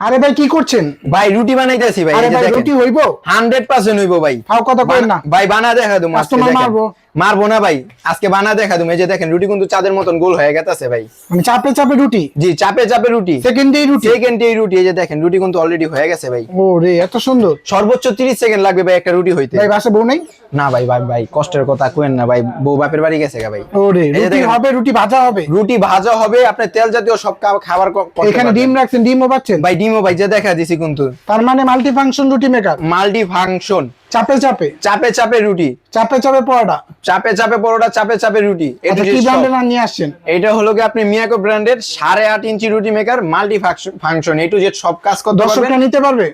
আরে ভাই কি করছেন? ভাই রুটি বানাইতেছি ভাই আরে ভাই রুটি হইব? 100% হইব ভাই। ফাও কথা কয় না। ভাই বানা দেখা দেবো। মারবো। মারবো না ভাই। আজকে বানা দেখা এই যে দেখেন রুটি কিন্তু চাঁদের মতন গোল হয়ে গেছে ভাই। মানে চাপে চাপে রুটি? জি চাপে চাপে রুটি। সেকেন্ড ডে রুটি? সেকেন্ড এই রুটি এই যে দেখেন রুটি কিন্তু অলরেডি হয়ে গেছে ভাই। ও রে এত সুন্দর। সর্বোচ্চ 30 সেকেন্ড লাগবে ভাই একটা রুটি হইতে। ভাই বাসা বউ নাই? না ভাই ভাই ভাই কষ্টের কথা কোয়েন না ভাই বউ বাপের বাড়ি গেছে গা ভাই। ও রে রুটি হবে রুটি ভাজা হবে। রুটি ভাজা হবে আপনার তেল জাতীয় সব খাবার এখানে ডিম রাখছেন ডিমও পাচ্ছেন? ভাই ডিমও ভাই যে দেখা দিছি কিন্তু। তার মানে multi function roti maker multi function চাপে চাপে? চাপে চাপে রুটি। চাপে চাপে পরোটা? চাপে চাপে পরোটা চাপে চাপে রুটি। এটা আচ্ছা কি ব্র্যান্ডের নাম নিয়ে আসছেন? এটা হলো কি আপনি মিয়াকো ব্র্যান্ডের সাড়ে আট inch roti maker multi function A to Z সব কাজ করতে দর্শকরা নিতে পারবে?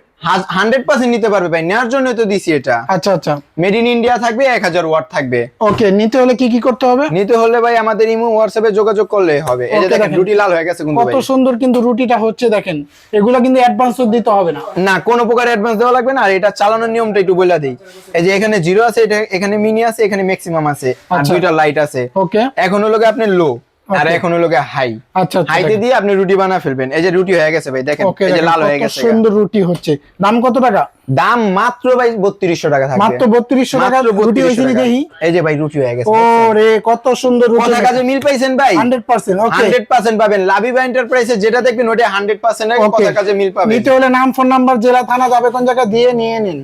হান্ড্রেড পার্সেন্ট নিতে পারবে ভাই নেওয়ার জন্য তো দিছি এটা। আচ্ছা আচ্ছা। মেড ইন ইন্ডিয়া থাকবে এক হাজার ওয়াট থাকবে। ওকে নিতে হলে কি কি করতে হবে? নিতে হলে ভাই আমাদের ইমো হোয়াটসঅ্যাপে যোগাযোগ করলে হবে। এই যে দেখেন। রুটি লাল হয়ে গেছে কিন্তু কত সুন্দর কিন্তু রুটিটা হচ্ছে দেখেন। এগুলো কিন্তু অ্যাডভান্স দিতে হবে না। না কোনো প্রকার অ্যাডভান্স দেওয়া লাগবে না আর এটা চালানোর নিয়মটা একটু বলে দিই। এই যে এখানে জিরো আছে এটা এখানে মিনি আছে এখানে ম্যাক্সিমাম আছে আর আচ্ছা। দুইটা লাইট আছে। ওকে এখন হলো আপনি লো আর এখন হলো হাই আচ্ছা আচ্ছা হাইতে দিয়ে আপনি রুটি বানা ফেলবেন। এই যে রুটি হয়ে গেছে ভাই দেখেন এই যে লাল হয়ে গেছে সুন্দর রুটি হচ্ছে। দাম কত টাকা? দাম মাত্র ভাই বত্রিশশো টাকা থাকবে। মাত্র বত্রিশশো টাকা রুটি 3200 দেখি। এই যে ভাই রুটি হয়ে গেছে ও রে কত সুন্দর রুটি কথা কাজে মিল পাইছেন ভাই? Hundred percent okay hundred percent পাবেন। লাভিবা এন্টারপ্রাইজে যেটা দেখবেন ওটা হান্ড্রেড পার্সেন্ট ওকে কথা কাজে মিল পাবেন নিতে হলে নাম ফোন নাম্বার জেলা থানা যাবে কোন জায়গা দিয়ে নিয়ে নিন।